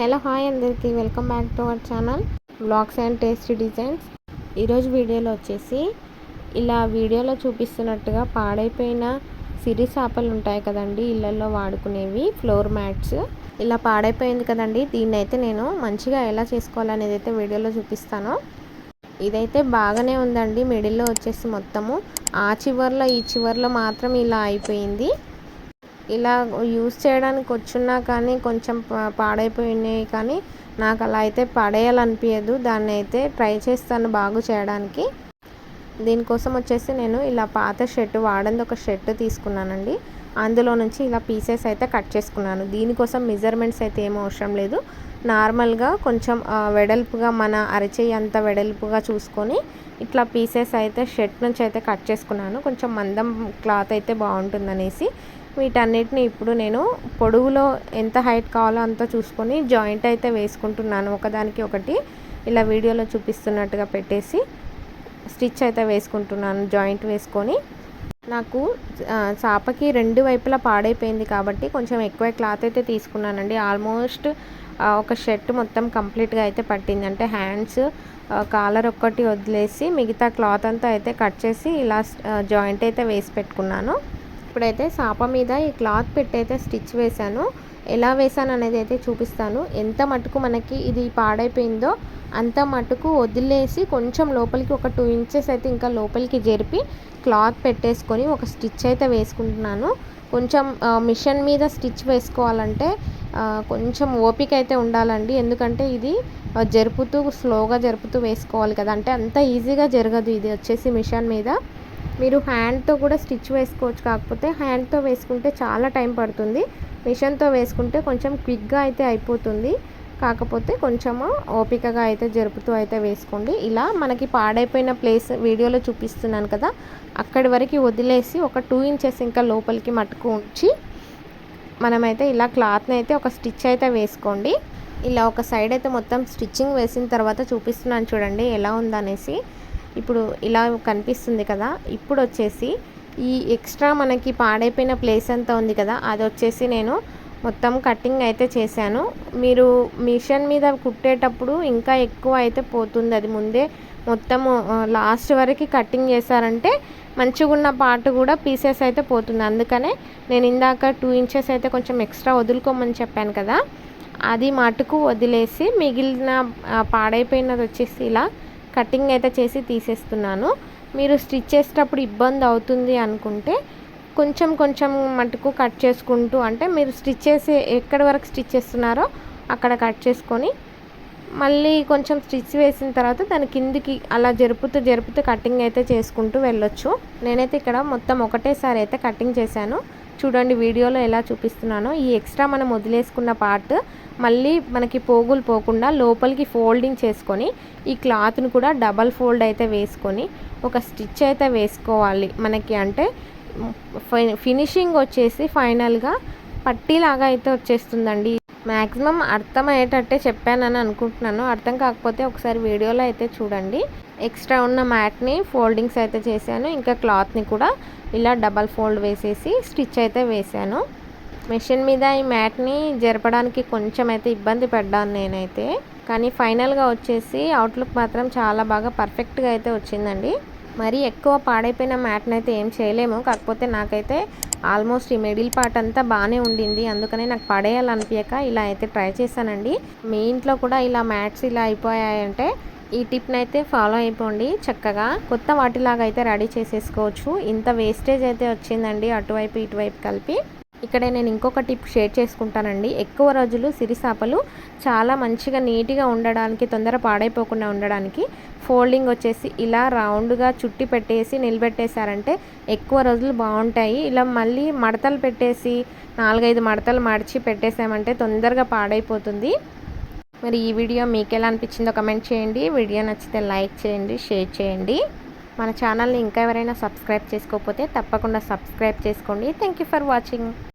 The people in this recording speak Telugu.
హలో హాయ్ అందరికీ welcome back to our channel vlogs and tasty designs. ఈరోజు వీడియోలో వచ్చేసి ఇలా వీడియోలో చూపిస్తున్నట్టుగా పాడైపోయిన సిరి చేపలు ఉంటాయి కదండి ఇళ్ళల్లో వాడుకునేవి ఫ్లోర్ మ్యాట్స్. ఇలా పాడైపోయింది కదండి దీన్ని అయితే నేను మంచిగా ఎలా చేసుకోవాలనేది అయితే వీడియోలో చూపిస్తాను. ఇదైతే బాగానే ఉందండి మిడిల్లో వచ్చేసి మొత్తము. ఆ చివర్లో ఈ చివర్లో మాత్రం ఇలా అయిపోయింది. ఇలా యూస్ చేయడానికి వచ్చున్నా కానీ కొంచెం పాడైపోయినాయి కానీ నాకు అలా అయితే పడేయాలనిపించదు దాన్ని అయితే ట్రై చేస్తాను బాగు చేయడానికి. దీనికోసం వచ్చేసి నేను ఇలా పాత షర్ట్ వాడంది ఒక షర్ట్ తీసుకున్నానండి. అందులో నుంచి ఇలా పీసెస్ అయితే కట్ చేసుకున్నాను. దీనికోసం మెజర్మెంట్స్ అయితే ఏం అవసరం లేదు. నార్మల్గా కొంచెం వెడల్పుగా మన అరచేయి అంత వెడల్పుగా చూసుకొని ఇట్లా పీసెస్ అయితే షర్ట్ నుంచి అయితే కట్ చేసుకున్నాను. కొంచెం మందం క్లాత్ అయితే బాగుంటుందనేసి. వీటన్నిటిని ఇప్పుడు నేను పొడుగులో ఎంత హైట్ కావాలో అంత చూసుకొని జాయింట్ అయితే వేసుకుంటున్నాను. ఒకదానికి ఒకటి ఇలా వీడియోలో చూపిస్తున్నట్టుగా పెట్టేసి స్టిచ్ అయితే వేసుకుంటున్నాను జాయింట్ వేసుకొని. నాకు చాపకి రెండు వైపులా పాడైపోయింది కాబట్టి కొంచెం ఎక్కువ క్లాత్ అయితే తీసుకున్నానండి. ఆల్మోస్ట్ ఒక షర్ట్ మొత్తం కంప్లీట్గా అయితే పట్టింది. అంటే హ్యాండ్స్ కాలర్ ఒక్కటి వదిలేసి మిగతా క్లాత్ అంతా అయితే కట్ చేసి ఇలా జాయింట్ అయితే వేసి పెట్టుకున్నాను. ఇప్పుడైతే సాప మీద ఈ క్లాత్ పెట్టయితే స్టిచ్ వేశాను. ఎలా వేసాను అనేది అయితే చూపిస్తాను. ఎంత మటుకు మనకి ఇది పాడైపోయిందో అంత మటుకు వదిలేసి కొంచెం లోపలికి ఒక టూ ఇంచెస్ అయితే ఇంకా లోపలికి జరిపి క్లాత్ పెట్టేసుకొని ఒక స్టిచ్ అయితే వేసుకుంటున్నాను. కొంచెం మిషన్ మీద స్టిచ్ వేసుకోవాలంటే కొంచెం ఓపిక అయితే ఉండాలండి. ఎందుకంటే ఇది జరుపుతూ స్లోగా జరుపుతూ వేసుకోవాలి కదా. అంటే అంత ఈజీగా జరగదు ఇది వచ్చేసి మిషన్ మీద. మీరు హ్యాండ్తో కూడా స్టిచ్ వేసుకోవచ్చు. కాకపోతే హ్యాండ్తో వేసుకుంటే చాలా టైం పడుతుంది. మిషన్తో వేసుకుంటే కొంచెం క్విక్గా అయితే అయిపోతుంది. కాకపోతే కొంచెము ఓపికగా అయితే జరుపుతూ అయితే వేసుకోండి. ఇలా మనకి పాడైపోయిన ప్లేస్ వీడియోలో చూపిస్తున్నాను కదా అక్కడి వరకు వదిలేసి ఒక టూ ఇంచెస్ ఇంకా లోపలికి మట్టుకు ఉంచి మనమైతే ఇలా క్లాత్ని అయితే ఒక స్టిచ్ అయితే వేసుకోండి. ఇలా ఒక సైడ్ అయితే మొత్తం స్టిచ్చింగ్ వేసిన తర్వాత చూపిస్తున్నాను చూడండి ఎలా ఉందనేసి. ఇప్పుడు ఇలా కనిపిస్తుంది కదా ఇప్పుడు వచ్చేసి ఈ ఎక్స్ట్రా మనకి పాడైపోయిన ప్లేస్ అంతా ఉంది కదా అది వచ్చేసి నేను మొత్తం కటింగ్ అయితే చేశాను. మీరు మిషన్ మీద కుట్టేటప్పుడు ఇంకా ఎక్కువ అయితే పోతుంది. అది ముందే మొత్తము లాస్ట్ వరకు కటింగ్ చేశారంటే మంచిగా ఉన్న పార్ట్ కూడా పీసెస్ అయితే పోతుంది. అందుకనే నేను ఇందాక టూ ఇంచెస్ అయితే కొంచెం ఎక్స్ట్రా వదులుకోమని చెప్పాను కదా అది మటుకు వదిలేసి మిగిలిన పాడైపోయినది వచ్చేసి ఇలా కటింగ్ అయితే చేసి తీసేస్తున్నాను. మీరు స్టిచ్ చేసేటప్పుడు ఇబ్బంది అవుతుంది అనుకుంటే కొంచెం కొంచెం మటుకు కట్ చేసుకుంటూ అంటే మీరు స్టిచ్ చేసి ఎక్కడి వరకు స్టిచ్ చేస్తున్నారో అక్కడ కట్ చేసుకొని మళ్ళీ కొంచెం స్టిచ్ వేసిన తర్వాత దాని కిందికి అలా జరుపుతూ జరుపుతూ కటింగ్ అయితే చేసుకుంటూ వెళ్ళొచ్చు. నేనైతే ఇక్కడ మొత్తం ఒకటేసారి అయితే కటింగ్ చేశాను. చూడండి వీడియోలో ఎలా చూపిస్తున్నానో. ఈ ఎక్స్ట్రా మనం వదిలేసుకున్న పార్ట్ మళ్ళీ మనకి పోగులు పోకుండా లోపలికి ఫోల్డింగ్ చేసుకొని ఈ క్లాత్ని కూడా డబల్ ఫోల్డ్ అయితే వేసుకొని ఒక స్టిచ్ అయితే వేసుకోవాలి మనకి. అంటే ఫినిషింగ్ వచ్చేసి ఫైనల్గా పట్టీలాగా అయితే వచ్చేస్తుందండి. మ్యాక్సిమం అర్థమయ్యేటట్టే చెప్పానని అనుకుంటున్నాను. అర్థం కాకపోతే ఒకసారి వీడియోలో అయితే చూడండి. ఎక్స్ట్రా ఉన్న మ్యాట్ని ఫోల్డింగ్స్ అయితే చేశాను. ఇంకా క్లాత్ని కూడా ఇలా డబల్ ఫోల్డ్ వేసేసి స్టిచ్ అయితే వేశాను. మెషిన్ మీద ఈ మ్యాట్ని జరపడానికి కొంచెం అయితే ఇబ్బంది పడ్డాను నేనైతే. కానీ ఫైనల్గా వచ్చేసి అవుట్లుక్ మాత్రం చాలా బాగా పర్ఫెక్ట్గా అయితే వచ్చిందండి. మరి ఎక్కువ పాడైపోయిన మ్యాట్ని అయితే ఏం చేయలేము. కాకపోతే నాకైతే ఆల్మోస్ట్ ఈ మిడిల్ పార్ట్ అంతా బాగానే ఉండింది. అందుకనే నాకు పడేయాలనిపించక ఇలా అయితే ట్రై చేశానండి. మీ ఇంట్లో కూడా ఇలా మ్యాట్స్ ఇలా అయిపోయాయంటే ఈ టిప్ని అయితే ఫాలో అయిపోండి. చక్కగా కొత్త వాటిలాగా అయితే రెడీ చేసేసుకోవచ్చు. ఇంత వేస్టేజ్ అయితే వచ్చిందండి. అటువైపు ఇటువైపు కలిపి. ఇక్కడ నేను ఇంకొక టిప్ షేర్ చేసుకుంటానండి. ఎక్కువ రోజులు సిరిసాపలు చాలా మంచిగా నీట్గా ఉండడానికి తొందర పాడైపోకుండా ఉండడానికి ఫోల్డింగ్ వచ్చేసి ఇలా రౌండ్గా చుట్టి పెట్టేసి నిలబెట్టేశారంటే ఎక్కువ రోజులు బాగుంటాయి. ఇలా మళ్ళీ మడతలు పెట్టేసి నాలుగైదు మడతలు మడిచి పెట్టేసామంటే తొందరగా పాడైపోతుంది. మరి ఈ వీడియో మీకు ఎలా అనిపించిందో కమెంట్ చేయండి. వీడియో నచ్చితే లైక్ చేయండి షేర్ చేయండి. మన ఛానల్ని ఇంకా ఎవరైనా సబ్స్క్రైబ్ చేసుకోకపోతే తప్పకుండా సబ్స్క్రైబ్ చేసుకోండి. Thank you for watching.